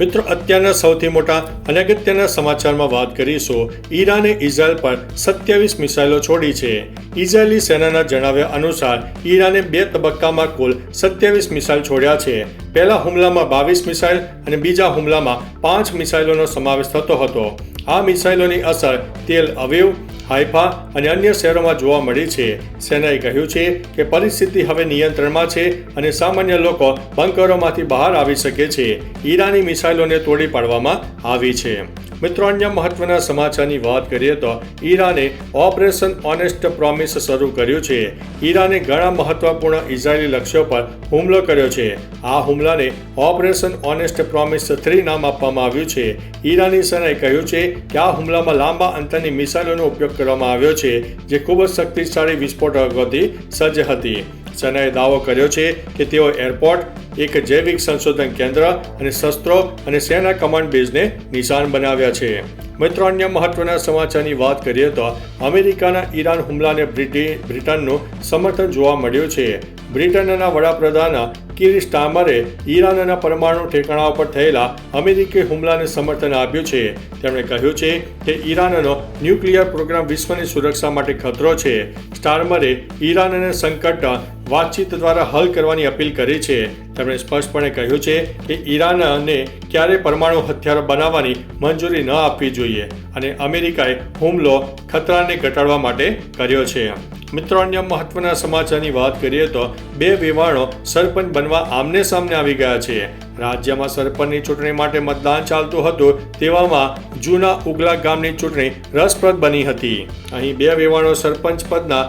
મિત્રો, અત્યારના સૌથી મોટા અને અગત્યના સમાચારમાં વાત કરીશું. ઈરાને ઇઝરાયલ પર સત્યાવીસ મિસાઇલો છોડી છે. ઇઝરાયેલી સેનાના જણાવ્યા અનુસાર, ઈરાને બે તબક્કામાં કુલ સત્યાવીસ મિસાઇલ છોડ્યા છે. પહેલા હુમલામાં બાવીસ મિસાઇલ અને બીજા હુમલામાં પાંચ મિસાઇલોનો સમાવેશ થતો હતો. આ મિસાઇલોની અસર તેલ અવિવ, હાઇફા અને અન્ય શહેરોમાં જોવા મળી છે. સેનાએ કહ્યું છે કે પરિસ્થિતિ હવે નિયંત્રણમાં છે અને સામાન્ય લોકો બંકરોમાંથી બહાર આવી શકે છે. ઈરાની મિસાઇલોને તોડી પાડવામાં આવી છે. મિત્રો, અન્ય મહત્વના સમાચારની વાત કરીએ તો ઈરાને ઓપરેશન ઓનેસ્ટ પ્રોમિસ શરૂ કર્યું છે. ઈરાને ઘણા મહત્વપૂર્ણ ઇઝરાયેલી લક્ષ્યો પર હુમલો કર્યો છે. આ હુમલાને ઓપરેશન ઓનેસ્ટ પ્રોમિસ થ્રી નામ આપવામાં આવ્યું છે. ઈરાની સેનાએ કહ્યું છે કે આ હુમલામાં લાંબા અંતરની મિસાઇલોનો ઉપયોગ કરવામાં આવ્યો છે, જે ખૂબ જ શક્તિશાળી વિસ્ફોટકોથી સજ્જ હતી. સેનાએ દાવો કર્યો છે કે તેઓ એરપોર્ટ, એક જૈવિક સંશોધન કેન્દ્ર અને શસ્ત્રો અને સેના કમાન્ડ બેઝને નિશાન બનાવ્યા છે. મિત્રો, અન્ય મહત્વના સમાચારની વાત કરીએ તો અમેરિકાના ઈરાન હુમલાને બ્રિટી, બ્રિટનનું સમર્થન જોવા મળ્યું છે. બ્રિટનના વડાપ્રધાન કીર સ્ટામરે ઈરાનના પરમાણુ ઠેકાણા પર થયેલા અમેરિકી હુમલાને સમર્થન આપ્યું છે. તેમણે કહ્યું છે કે ઈરાનનો ન્યુક્લિયર પ્રોગ્રામ વિશ્વની સુરક્ષા માટે ખતરો છે. સ્ટારમરે ઈરાનને સંકટ વાતચીત દ્વારા હલ કરવાની અપીલ કરી છે. તેમણે સ્પષ્ટપણે કહ્યું છે કે ઈરાનને ક્યારે પરમાણુ હથિયારો બનાવવાની મંજૂરી ન આપવી જોઈએ અને અમેરિકાએ હુમલો ખતરાને ઘટાડવા માટે કર્યો છે. મિત્રો, અન્ય મહત્વના સમાચારની વાત કરીએ તો બે વિવાણો સરપંચ બનવા આમને સામને આવી ગયા છે. રાજ્યમાં સરપંચની ચૂંટણી માટે મતદાન ચાલતું હતું તેવામાં જૂના ઉગલા ગામની ચૂંટણી રસપ્રદ બની હતી. અહીં બે વિવાણો સરપંચ પદના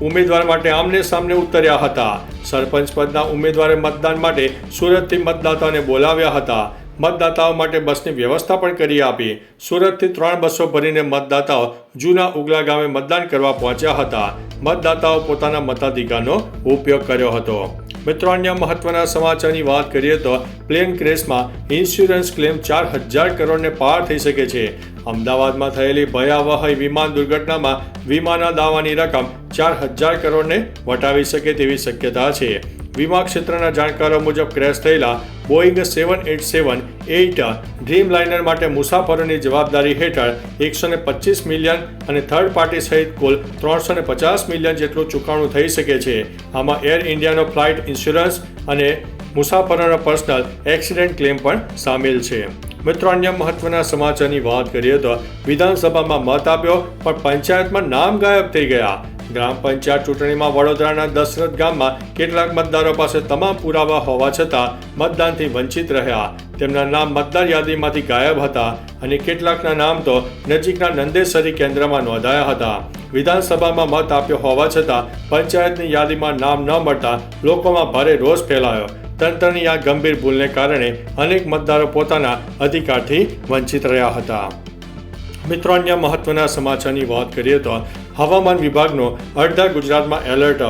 ઉમેદવાર માટે આમને સામને ઉતર્યા હતા. સરપંચ પદના ઉમેદવારે મતદાન માટે સુરતથી મતદાતાને બોલાવ્યા હતા. મતદાતાઓ માટે બસની વ્યવસ્થા પણ કરી આપી. સુરતથી ત્રણ બસો ભરીને મતદાતાઓ જૂના ઉગલા ગામે મતદાન કરવા પહોંચ્યા હતા. મતદાતાઓ પોતાના મતાધિકારનો ઉપયોગ કર્યો હતો. મિત્રો, અન્ય મહત્વના સમાચારની વાત કરીએ તો પ્લેન ક્રેશમાં ઇન્સ્યોરન્સ ક્લેમ ચાર હજાર કરોડને પાર થઈ શકે છે. અમદાવાદમાં થયેલી ભયાવહ વિમાન દુર્ઘટનામાં વીમાના દાવાની રકમ ચાર હજાર કરોડને વટાવી શકે તેવી શક્યતા છે. વીમા ક્ષેત્રના જાણકારો મુજબ ક્રેશ થયેલા Boeing seven eight seven eight Dreamliner માટે મુસાફરોની જવાબદારી હેઠળ એકસો ને પચીસ મિલિયન અને થર્ડ પાર્ટી સહિત કુલ ત્રણસો ને પચાસ મિલિયન જેટલું ચૂકવણું થઈ શકે છે. આમાં એર ઇન્ડિયાનો ફ્લાઇટ ઇન્સ્યોરન્સ અને મુસાફરોનો પર્સનલ એક્સિડન્ટ ક્લેમ પણ સામેલ છે. મિત્રો, અન્ય મહત્વના સમાચારની વાત કરીએ તો વિધાનસભામાં મત આપ્યો, પણ પંચાયતમાં નામ ગાયબ થઈ ગયા. ગ્રામ પંચાયત ચૂંટણીમાં વડોદરાના દશરથ ગામમાં કેટલાક મતદારો પાસે તમામ પુરાવા હોવા છતાં મતદાનથી વંચિત રહ્યા. તેમના નામ મતદાર યાદીમાંથી ગાયબ હતા અને કેટલાકના નામ તો નજીકના નંદેસરી કેન્દ્રમાં નોંધાયા હતા. વિધાનસભામાં મત આપ્યો હોવા છતાં પંચાયતની યાદીમાં નામ ન મળતા લોકોમાં ભારે રોષ ફેલાયો. તંત્રની આ ગંભીર ભૂલને કારણે અનેક મતદારો પોતાના અધિકારથી વંચિત રહ્યા હતા. મિત્રો, અન્ય મહત્વના સમાચારની વાત કરીએ તો હવામાન વિભાગનો અડધા ગુજરાતમાં એલર્ટ.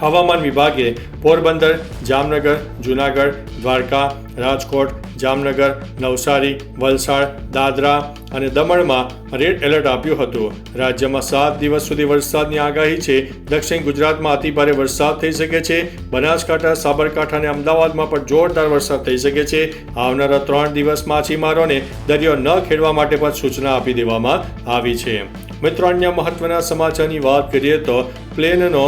હવામાન વિભાગે પોરબંદર, જામનગર, જુનાગઢ, દ્વારકા, રાજકોટ, જામનગર, નવસારી, વલસાડ, દાદરા અને દમણમાં રેડ એલર્ટ આપ્યું હતું. રાજ્યમાં સાત દિવસ સુધી વરસાદની આગાહી છે. દક્ષિણ ગુજરાતમાં અતિભારે વરસાદ થઈ શકે છે. બનાસકાંઠા, સાબરકાંઠા અને અમદાવાદમાં પણ જોરદાર વરસાદ થઈ શકે છે. આવનારા ત્રણ દિવસ માછીમારોને દરિયો ન ખેડવા માટે પણ સૂચના આપી દેવામાં આવી છે. મિત્રો, અન્ય મહત્વના સમાચારની વાત કરીએ તો પ્લેનનો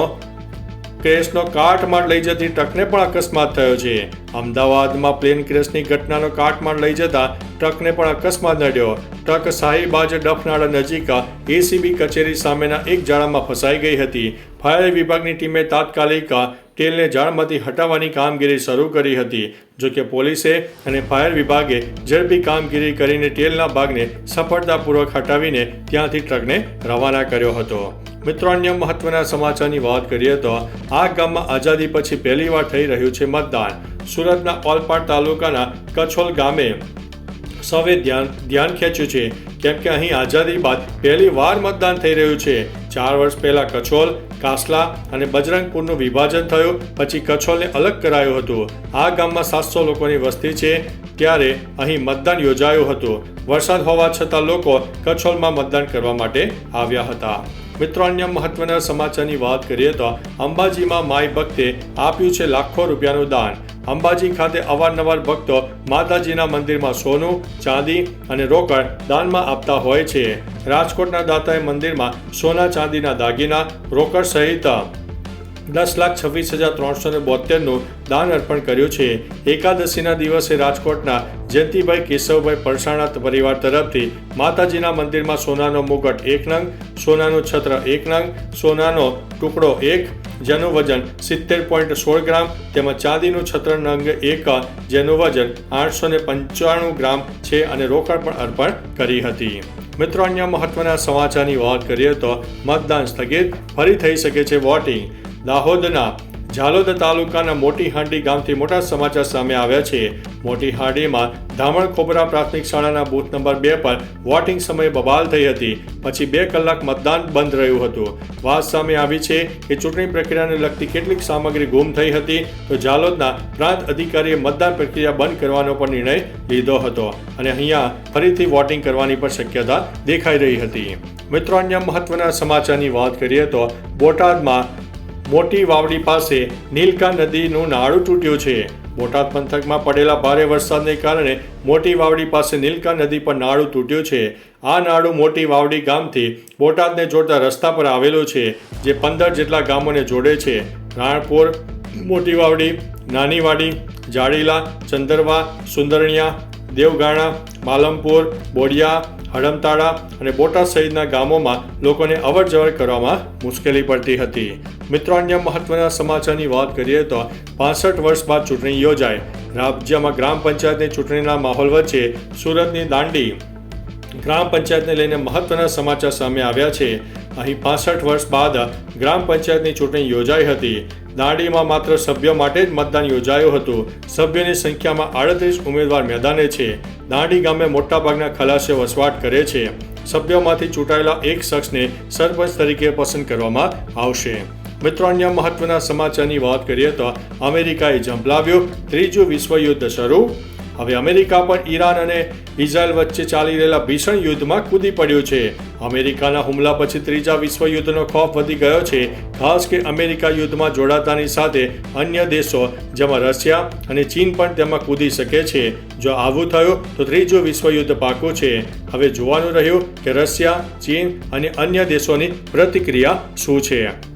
ક્રેશનો કાટમાળ લઈ જતી ટ્રકને પણ અકસ્માત થયો છે. અમદાવાદમાં પ્લેન ક્રેશની ઘટનાનો કાટમાળ લઈ જતા ટ્રકને પણ અકસ્માત નડ્યો. ટ્રક શાહીબાજ ડફનાળા નજીક એસીબી કચેરી સામેના એક જાળામાં ફસાઈ ગઈ હતી. ફાયર વિભાગની ટીમે તાત્કાલિક ટેલને જાળમાંથી હટાવવાની કામગીરી શરૂ કરી હતી જોકે પોલીસે અને ફાયર વિભાગે ઝડપી કામગીરી કરીને ટેલના ભાગને સફળતાપૂર્વક હટાવીને ત્યાંથી ટ્રકને રવાના કર્યો હતો. મિત્રો, અન્ય મહત્વના સમાચારની વાત કરીએ તો આ ગામમાં આઝાદી પછી પહેલીવાર થઈ રહ્યું છે મતદાન. સુરતના ઓલપાડ તાલુકાના કછોલ ગામે સૌએ ધ્યાન ધ્યાન ખેંચ્યું છે. કેમ કે અહીં આઝાદી બાદ પહેલી વાર મતદાન થઈ રહ્યું છે. ચાર વર્ષ પહેલાં કછોલ, કાસલા અને બજરંગપુરનું વિભાજન થયું, પછી કચ્છોલને અલગ કરાયું હતું. આ ગામમાં સાતસો લોકોની વસ્તી છે, ત્યારે અહીં મતદાન યોજાયું હતું. વરસાદ હોવા છતાં લોકો કચ્છોલમાં મતદાન કરવા માટે આવ્યા હતા. મિત્રો, અન્ય મહત્વના સમાચારની વાત કરીએ તો અંબાજીમાં માઈ ભક્તે આપ્યું છે લાખો રૂપિયાનું દાન. અંબાજી ખાતે અવારનવાર ભક્તો માતાજીના મંદિરમાં સોનું, ચાંદી અને રોકડ દાનમાં આપતા હોય છે. રાજકોટના દાતાએ મંદિરમાં સોના, ચાંદીના દાગીના, રોકડ સહિત દસ લાખ છવ્વીસ હજાર ત્રણસો ને બોતેરનું દાન અર્પણ કર્યું છે. એકાદશીના દિવસે રાજકોટના જયંતિભાઈ કેશવભાઈ પરસાણા પરિવાર તરફથી માતાજીના મંદિરમાં સોનાનો મુગટ એક નંગ, સોનાનું છત્ર એક નંગ, સોનાનો ટુકડો એક જેનું વજન સિત્તેર પોઈન્ટ સોળ ગ્રામ તેમજ ચાંદીનું છત્રન અંગ એક જેનું વજન આઠસો ને પંચાણું ગ્રામ છે અને રોકડ પણ અર્પણ કરી હતી. મિત્રો, અન્ય મહત્વના સમાચારની વાત કરીએ તો મતદાન સ્થગિત, ફરી થઈ શકે છે વોટિંગ. દાહોદના ઝાલોદ તાલુકાના મોટી હાંડી ગામથી મોટા સમાચાર સામે આવ્યા છે. મોટી હાંડીમાં ધામણ ખોબરા પ્રાથમિક શાળાના બૂથ નંબર બે પર વોટિંગ સમયે બબાલ થઈ હતી. પછી બે કલાક મતદાન બંધ રહ્યું હતું. વાત સામે આવી છે કે ચૂંટણી પ્રક્રિયાને લગતી કેટલીક સામગ્રી ગુમ થઈ હતી તો ઝાલોદના પ્રાંત અધિકારીએ મતદાન પ્રક્રિયા બંધ કરવાનો પણ નિર્ણય લીધો હતો અને અહીંયા ફરીથી વોટિંગ કરવાની પણ શક્યતા દેખાઈ રહી હતી. મિત્રો, અન્ય મહત્વના સમાચારની વાત કરીએ તો બોટાદમાં મોટી વાવડી પાસે નીલકા નદીનું નાળું તૂટ્યું છે. બોટાદ પંથકમાં પડેલા ભારે વરસાદને કારણે મોટી વાવડી પાસે નીલકા નદી પર નાળું તૂટ્યું છે. આ નાળું મોટી વાવડી ગામથી બોટાદને જોડતા રસ્તા પર આવેલું છે, જે પંદર જેટલા ગામોને જોડે છે. રાણપુર, મોટી વાવડી નાની વાડી જાડીલા ચંદરવા, સુંદરણિયા દેવગાણા, માલમપુર, બોડિયા હડમતાળા અને બોટાદ સહિતના ગામોમાં લોકોને અવર જવર કરવામાં મુશ્કેલી પડતી હતી. મિત્રો, અન્ય મહત્વના સમાચારની વાત કરીએ તો પાસઠ વર્ષ બાદ ચૂંટણી યોજાય. રાજ્યમાં ગ્રામ પંચાયતની ચૂંટણીના માહોલ વચ્ચે સુરતની દાંડી ગ્રામ પંચાયતને લઈને મહત્વના સમાચાર સામે આવ્યા છે. અહીં પાસઠ વર્ષ બાદ ગ્રામ પંચાયતની ચૂંટણી યોજાઈ હતી. દાંડીમાં માત્ર સભ્ય માટે જ મતદાન યોજાયું હતું. સભ્યોની સંખ્યામાં આડત્રીસ ઉમેદવાર મેદાને છે. દાંડી ગામે મોટાભાગના ખલાસીઓ વસવાટ કરે છે. સભ્યોમાંથી ચૂંટાયેલા એક શખ્સને સરપંચ તરીકે પસંદ કરવામાં આવશે. મિત્રો, અન્ય મહત્વના સમાચારની વાત કરીએ તો અમેરિકાએ ઝંપલાવ્યું ત્રીજું વિશ્વયુદ્ધ શરૂ હવે અમેરિકા પણ ઈરાન અને ઇઝરાયલ વચ્ચે ચાલી રહેલા ભીષણ યુદ્ધમાં કૂદી પડ્યું છે. અમેરિકાના હુમલા પછી ત્રીજા વિશ્વયુદ્ધનો ખોફ વધી ગયો છે. ખાસ કે અમેરિકા યુદ્ધમાં જોડાતાની સાથે અન્ય દેશો, જેમાં રશિયા અને ચીન પણ તેમાં કૂદી શકે છે. જો આવું થયું, તો ત્રીજું વિશ્વયુદ્ધ પાકું છે. હવે જોવાનું રહ્યું કે રશિયા, ચીન અને અન્ય દેશોની પ્રતિક્રિયા શું છે.